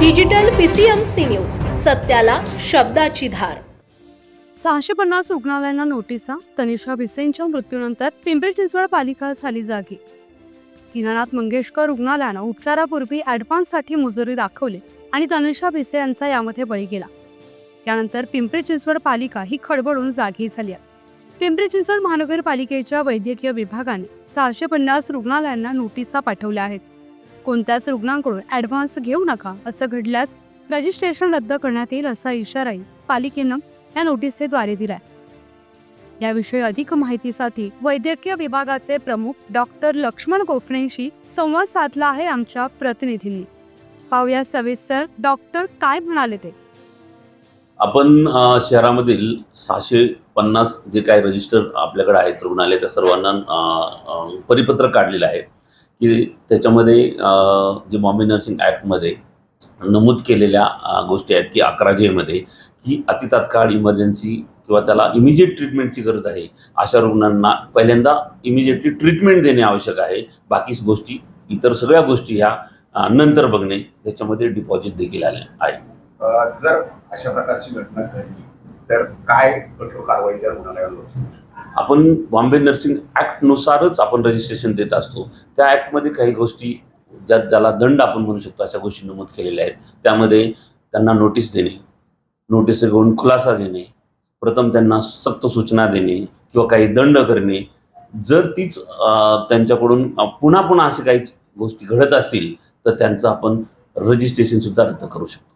Digital PCMC news सत्याला शब्दाची धार. सहाशे पन्नास रुग्णालयांना नोटिसा तनिषा भिसेंच्या मृत्यूनंतर पिंपरी चिंचवड पालिका झाली जागी. दीनानाथ मंगेशकर रुग्णालयानं उपचारापूर्वी ॲडव्हान्ससाठी मुजुरी दाखवली आणि तनिषा भिसे यांचा यामध्ये बळी गेला. त्यानंतर पिंपरी चिंचवड पालिका ही खडबडून जागी झाली आहे. पिंपरी चिंचवड महानगरपालिकेच्या वैद्यकीय विभागाने सहाशे पन्नास रुग्णालयांना नोटिसा पाठवल्या आहेत. कोणत्याच रुग्णांकडून ॲडव्हान्स घेऊ नका असं घडल्यास रजिस्ट्रेशन रद्द करण्यात येईल असा इशाराही पालिकेनं या नोटीसेद्वारे दिलाय. याविषयी अधिक माहितीसाठी वैद्यकीय विभागाचे प्रमुख डॉक्टर लक्ष्मण गोफणेशी संवाद साधला आहे आमच्या प्रतिनिधींनी. पाहूया सविस्तर डॉक्टर काय म्हणाले ते. आपण शहरामधील सहाशे पन्नास जे काही रजिस्टर आपल्याकडे आहेत रुग्णालय त्या सर्वांना परिपत्रक काढलेलं आहे. की त्याच्यामध्ये जे बॉम्बे नर्सिंग ॲक्टमध्ये नमूद केलेल्या गोष्टी आहेत की अकरा जेमध्ये की अतितात्काळ इमर्जन्सी किंवा त्याला इमिजिएट ट्रीटमेंटची गरज आहे अशा रुग्णांना पहिल्यांदा इमिजिएटली ट्रीटमेंट देणे आवश्यक आहे. बाकी गोष्टी इतर सगळ्या गोष्टी ह्या नंतर बघणे त्याच्यामध्ये डिपॉझिट देखील आले आहे. जर अशा प्रकारची घटना घडली तर काय कठोर कारवाई त्या रुग्णालयावर आपण बॉम्बे नर्सिंग ॲक्टनुसारच आपण रजिस्ट्रेशन देत असतो. त्या ॲक्टमध्ये काही गोष्टी ज्या ज्याला दंड आपण म्हणू शकतो अशा गोष्टी नमूद केलेल्या आहेत. त्यामध्ये त्यांना नोटीस देणे नोटीस घेऊन खुलासा देणे प्रथम त्यांना सक्त सूचना देणे किंवा काही दंड करणे. जर तीच त्यांच्याकडून पुन्हा पुन्हा अशा काही गोष्टी घडत असतील तर त्यांचं आपण रजिस्ट्रेशनसुद्धा रद्द करू शकतो.